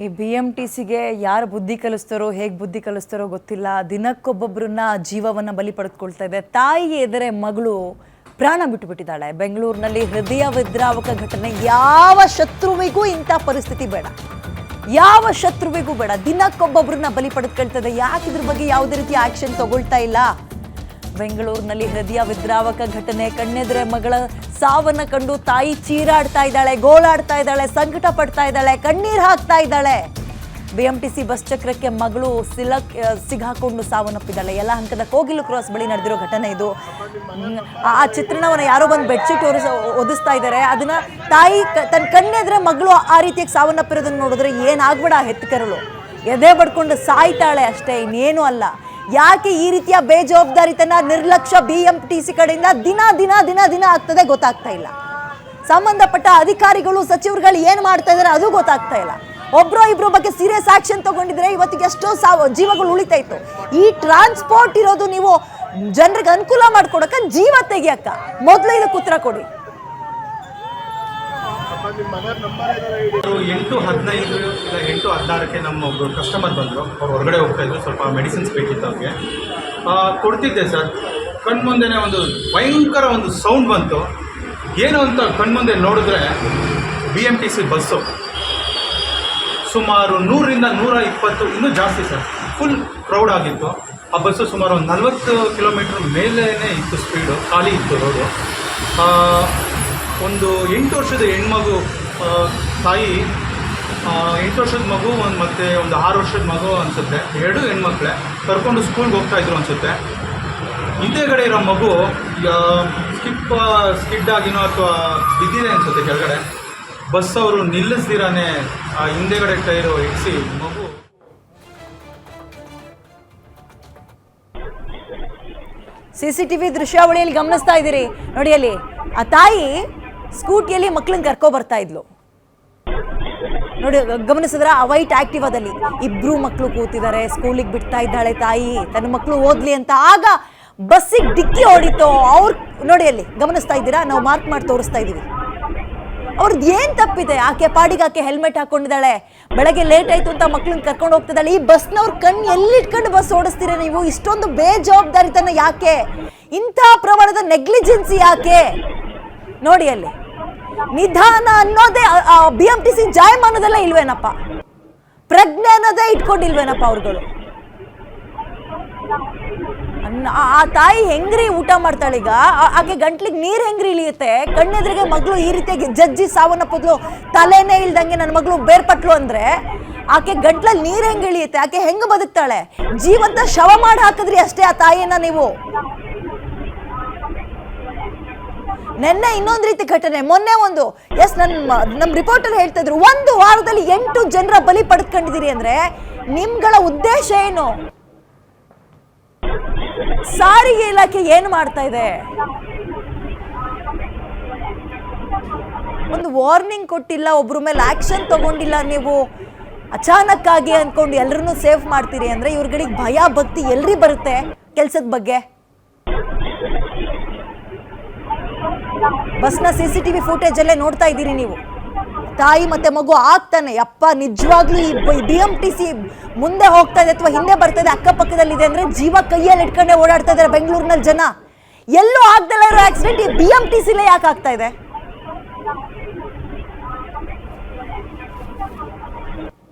ಈ B M T ಸಿಗೆ ಯಾರು ಬುದ್ಧಿ ಕಲಿಸ್ತಾರೋ, ಹೇಗೆ ಬುದ್ಧಿ ಕಲಿಸ್ತಾರೋ ಗೊತ್ತಿಲ್ಲ. ದಿನಕ್ಕೊಬ್ಬೊಬ್ಬರನ್ನ ಜೀವವನ್ನು ಬಲಿ ಪಡೆದುಕೊಳ್ತಾ ಇದೆ. ತಾಯಿ ಎದುರೆ ಮಗಳು ಪ್ರಾಣ ಬಿಟ್ಟುಬಿಟ್ಟಿದ್ದಾಳೆ. ಬೆಂಗಳೂರಿನಲ್ಲಿ ಹೃದಯ ವಿದ್ರಾವಕ ಘಟನೆ. ಯಾವ ಶತ್ರುವಿಗೂ ಇಂಥ ಪರಿಸ್ಥಿತಿ ಬೇಡ. ಯಾವ ಶತ್ರುವಿಗೂ ಬೇಡ. ದಿನಕ್ಕೊಬ್ಬೊಬ್ಬರನ್ನ ಬಲಿ ಪಡೆದುಕೊಳ್ತಾ ಇದೆ. ಯಾಕೆ ಇದ್ರ ಬಗ್ಗೆ ಯಾವುದೇ ರೀತಿ ಆಕ್ಷನ್ ತಗೊಳ್ತಾ ಇಲ್ಲ? ಬೆಂಗಳೂರಿನಲ್ಲಿ ಹೃದಯ ವಿದ್ರಾವಕ ಘಟನೆ. ಕಣ್ಣೆದುರೆ ಮಗಳ ಸಾವನ್ನ ಕಂಡು ತಾಯಿ ಚೀರಾಡ್ತಾ ಇದ್ದಾಳೆ, ಗೋಳಾಡ್ತಾ ಇದ್ದಾಳೆ, ಸಂಕಟ ಪಡ್ತಾ ಇದ್ದಾಳೆ, ಕಣ್ಣೀರು ಹಾಕ್ತಾ ಇದ್ದಾಳೆ. B M T C bus ಚಕ್ರಕ್ಕೆ ಮಗಳು ಸಿಲಕ್ ಸಿಗಾಕೊಂಡು ಸಾವನ್ನಪ್ಪಿದ್ದಾಳೆ. ಎಲ್ಲ ಹಂತದ ಕೋಗಿಲು ಕ್ರಾಸ್ ಬಳಿ ನಡೆದಿರೋ ಘಟನೆ ಇದು. ಆ ಚಿತ್ರಣವನ್ನು ಯಾರೋ ಬಂದು ಬೆಡ್ಶೀಟ್ ಒರೆಸ, ಒದಿಸ್ತಾ ಇದ್ದಾರೆ ಅದನ್ನ ತಾಯಿ ತನ್ನ ಕಣ್ಣೆದ್ರೆ ಮಗಳು ಆ ರೀತಿಯಾಗಿ ಸಾವನ್ನಪ್ಪಿರೋದನ್ನು ನೋಡಿದ್ರೆ ಏನಾಗ್ಬೇಡ ಹೆತ್ತಕರಳು. ಎದೆ ಬಡ್ಕೊಂಡು ಸಾಯ್ತಾಳೆ ಅಷ್ಟೇ, ಇನ್ನೇನು ಅಲ್ಲ. ಯಾಕೆ ಈ ರೀತಿಯ ಬೇಜವಾಬ್ದಾರಿತನ ನಿರ್ಲಕ್ಷ್ಯ ಬಿ ಎಂ ಟಿ ಸಿ ಕಡೆಯಿಂದ ದಿನ ದಿನ ದಿನ ದಿನ ಆಗ್ತದೆ ಗೊತ್ತಾಗ್ತಾ ಇಲ್ಲ. ಸಂಬಂಧಪಟ್ಟ ಅಧಿಕಾರಿಗಳು, ಸಚಿವರುಗಳು ಏನು ಮಾಡ್ತಾ ಇದ್ದಾರೆ ಅದು ಗೊತ್ತಾಗ್ತಾ ಇಲ್ಲ. ಒಬ್ರು ಇಬ್ರು ಬಗ್ಗೆ ಸೀರಿಯಸ್ ಆಕ್ಷನ್ ತಗೊಂಡಿದ್ರೆ ಇವತ್ತಿಗೆ ಎಷ್ಟೋ ಸಾವು, ಜೀವಗಳು ಉಳಿತಾ ಇತ್ತು ಈ ಟ್ರಾನ್ಸ್ಪೋರ್ಟ್ ಇರೋದು ನೀವು ಜನರಿಗೆ ಅನುಕೂಲ ಮಾಡ್ಕೊಡಕ್ಕ ಜೀವ ತೆಗಿಯಕ್ಕ. ಮೊದಲು ಇದಕ್ಕೆ ಉತ್ತರ ಕೊಡಿ. ಎಂಟು ಹದಿನೈದು ಇಲ್ಲ ಎಂಟು ಹದಿನಾರಕ್ಕೆ ನಮ್ಮ ಒಬ್ಬರು ಕಸ್ಟಮರ್ ಬಂದರು. ಅವ್ರು ಹೊರಗಡೆ ಹೋಗ್ತಾ ಇದ್ರು, ಸ್ವಲ್ಪ ಮೆಡಿಸಿನ್ಸ್ ಬೇಕಿತ್ತು ಅವ್ರಿಗೆ. ಕೊಡ್ತಿದ್ದೆ ಸರ್ ಕಣ್ಮುಂದೆನೇ ಒಂದು ಭಯಂಕರ ಒಂದು ಸೌಂಡ್ ಬಂತು. ಏನು ಅಂತ ಕಣ್ಮುಂದೆ ನೋಡಿದ್ರೆ B M T C bus ಸುಮಾರು ನೂರರಿಂದ ನೂರ ಇಪ್ಪತ್ತು, ಇನ್ನೂ ಜಾಸ್ತಿ ಸರ್ ಫುಲ್ ಕ್ರೌಡ್ ಆಗಿತ್ತು. ಆ ಬಸ್ಸು ಸುಮಾರು ಒಂದು ನಲ್ವತ್ತು ಕಿಲೋಮೀಟ್ರ್ ಮೇಲೇ ಇತ್ತು ಸ್ಪೀಡು ಖಾಲಿ ಇತ್ತು ರೋಡು ಒಂದು ಎಂಟು ವರ್ಷದ ಹೆಣ್ಮಗು ತಾಯಿ ಎಂಟು ವರ್ಷದ ಮಗು ಒಂದು ಮತ್ತು ಒಂದು ಆರು ವರ್ಷದ ಮಗು ಅನಿಸುತ್ತೆ. ಎರಡು ಹೆಣ್ಮಕ್ಳೆ ಕರ್ಕೊಂಡು ಸ್ಕೂಲ್ಗೆ ಹೋಗ್ತಾ ಇದ್ರು ಅನಿಸುತ್ತೆ. ಹಿಂದೆಗಡೆ ಇರೋ ಮಗು ಸ್ಕಿಪ್ ಸ್ಕಿಡ್ ಆಗಿನೋ ಅಥವಾ ಬಿದ್ದಿದೆ ಅನಿಸುತ್ತೆ ಕೆಳಗಡೆ. ಬಸ್ ಅವರು ನಿಲ್ಲಿಸ್ದಿರಾನೆ ಆ ಹಿಂದೆಗಡೆ ಟೈರು ಇಡಿಸಿ ಮಗು ಸಿಸಿಟಿವಿ ದೃಶ್ಯಾವಳಿಯಲ್ಲಿ ಗಮನಿಸ್ತಾ ಇದ್ದೀರಿ. ನೋಡಿ ಅಲ್ಲಿ, ಆ ತಾಯಿ ಸ್ಕೂಟಿಯಲ್ಲಿ ಮಕ್ಕಳನ್ನ ಕರ್ಕೊ ಬರ್ತಾ ಇದ್ಲು. ನೋಡಿ, ಗಮನಿಸಿದ್ರ? ಆ ವೈಟ್ ಆಕ್ಟಿವಾದಲ್ಲಿ ಇಬ್ರು ಮಕ್ಕಳು ಕೂತಿದ್ದಾರೆ ಸ್ಕೂಲಿಗೆ ಬಿಡ್ತಾ ಇದ್ದಾಳೆ ತಾಯಿ, ತನ್ನ ಮಕ್ಕಳು ಓದ್ಲಿ ಅಂತ. ಆಗ ಬಸ್ಸಿಗೆ ಡಿಕ್ಕಿ ಹೊಡಿತು. ಅವ್ರು, ನೋಡಿ ಅಲ್ಲಿ, ಗಮನಿಸ್ತಾ ಇದ್ದೀರಾ? ನಾವು ಮಾರ್ಕ್ ಮಾಡಿ ತೋರಿಸ್ತಾ ಇದ್ದೀವಿ. ಅವ್ರದ್ದು ಏನು ತಪ್ಪಿದೆ? ಆಕೆ ಪಾಡಿಗೆ ಆಕೆ ಹೆಲ್ಮೆಟ್ ಹಾಕೊಂಡಿದ್ದಾಳೆ. ಬೆಳಗ್ಗೆ ಲೇಟ್ ಆಯಿತು ಅಂತ ಮಕ್ಳನ್ನ ಕರ್ಕೊಂಡು ಹೋಗ್ತಿದ್ದಾಳೆ. ಈ ಬಸ್ನವ್ರ ಕಣ್ಣು ಎಲ್ಲಿಟ್ಕೊಂಡು ಬಸ್ ಓಡಿಸ್ತೀರ ನೀವು? ಇಷ್ಟೊಂದು ಬೇಜವಾಬ್ದಾರಿತನ ಯಾಕೆ? ಇಂಥ ಪ್ರಮಾಣದ ನೆಗ್ಲಿಜೆನ್ಸಿ ಯಾಕೆ? ನೋಡಿ ಅಲ್ಲಿ. ನಿಧಾನ ಅನ್ನೋದೇ ಬಿ ಎಂ ಟಿ ಸಿ ಜಾಯಮಾನದಲ್ಲೇ ಇಲ್ವೇನಪ್ಪ? ಪ್ರಜ್ಞೆ ಅನ್ನೋದೇ ಇಟ್ಕೊಂಡಿಲ್ವೇನಪ್ಪ ಅವ್ರುಗಳು? ಆ- ತಾಯಿ ಹೆಂಗ್ರಿ ಊಟ ಮಾಡ್ತಾಳೀಗ? ಆಕೆ ಗಂಟ್ಲಿಗೆ ನೀರು ಹೆಂಗ್ರಿ ಇಳಿಯುತ್ತೆ? ಕಣ್ಣೆದ್ರಿಗೆ ಮಗಳು ಈ ರೀತಿಯಾಗಿ ಜಜ್ಜಿ ಸಾವನ್ನಪ್ಪದ್ಲು ತಲೆನೇ ಇಲ್ದಂಗೆ ನನ್ನ ಮಗಳು ಬೇರ್ಪಟ್ಲು ಅಂದ್ರೆ, ಆಕೆ ಗಂಟ್ಲಲ್ಲಿ ನೀರು ಹೆಂಗೆ ಇಳಿಯುತ್ತೆ? ಆಕೆ ಹೆಂಗ್ ಬದುಕ್ತಾಳೆ? ಜೀವಂತ ಶವ ಮಾಡಿ ಹಾಕಿದ್ರಿ ಅಷ್ಟೇ ಆ ತಾಯಿಯನ್ನ ನೀವು. ನಿನ್ನೆ ಇನ್ನೊಂದು ರೀತಿ ಘಟನೆ, ಮೊನ್ನೆ ಒಂದು. ಎಸ್ ನನ್ನ ನಮ್ಮ ರಿಪೋರ್ಟರ್ ಹೇಳ್ತಾ ಇದ್ರು, ಒಂದು ವಾರದಲ್ಲಿ ಎಂಟು ಜನರ ಬಲಿ ಪಡೆದುಕೊಂಡಿದ್ದೀರಿ ಅಂದ್ರೆ ನಿಮ್ಗಳ ಉದ್ದೇಶ ಏನು? ಸಾರಿಗೆ ಇಲಾಖೆ ಏನು ಮಾಡ್ತಾ ಇದೆ? ಒಂದು ವಾರ್ನಿಂಗ್ ಕೊಟ್ಟಿಲ್ಲ ಒಬ್ಬರ ಮೇಲೆ ಆಕ್ಷನ್ ತಗೊಂಡಿಲ್ಲ ನೀವು. ಅಚಾನಕ್ ಆಗಿ ಅನ್ಕೊಂಡು ಎಲ್ಲರನ್ನೂ ಸೇಫ್ ಮಾಡ್ತೀರಿ ಅಂದ್ರೆ ಇವ್ರುಗಳಿಗೆ ಭಯ, ಭಕ್ತಿ ಎಲ್ರಿ ಬರುತ್ತೆ ಕೆಲ್ಸದ ಬಗ್ಗೆ. ಬಸ್ನ C C T V footage ಅಲ್ಲೇ ನೋಡ್ತಾ ಇದ್ದೀರಿ ನೀವು. ತಾಯಿ ಮತ್ತೆ ಮಗು ಆಗ್ತಾನೆ. ಅಪ್ಪ, ನಿಜವಾಗ್ಲೂ ಈ ಬಿ ಟಿ ಸಿ ಮುಂದೆ ಹೋಗ್ತಾ ಇದೆ ಅಥವಾ ಹಿಂದೆ ಬರ್ತಾ ಇದೆ, ಅಕ್ಕಪಕ್ಕದಲ್ಲಿದೆ ಅಂದ್ರೆ ಜೀವ ಕೈಯಲ್ಲಿ ಇಟ್ಕೊಂಡೆ ಓಡಾಡ್ತಾ ಇದ್ದಾರೆ ಬೆಂಗಳೂರಿನಲ್ಲಿ ಜನ. ಎಲ್ಲೂ ಆಗ್ದಲ್ಲ ಇರೋ ಆಕ್ಸಿಡೆಂಟ್ ಬಿ ಎಂ ಟಿ ಸಿಲೇ ಯಾಕೆ ಆಗ್ತಾ ಇದೆ?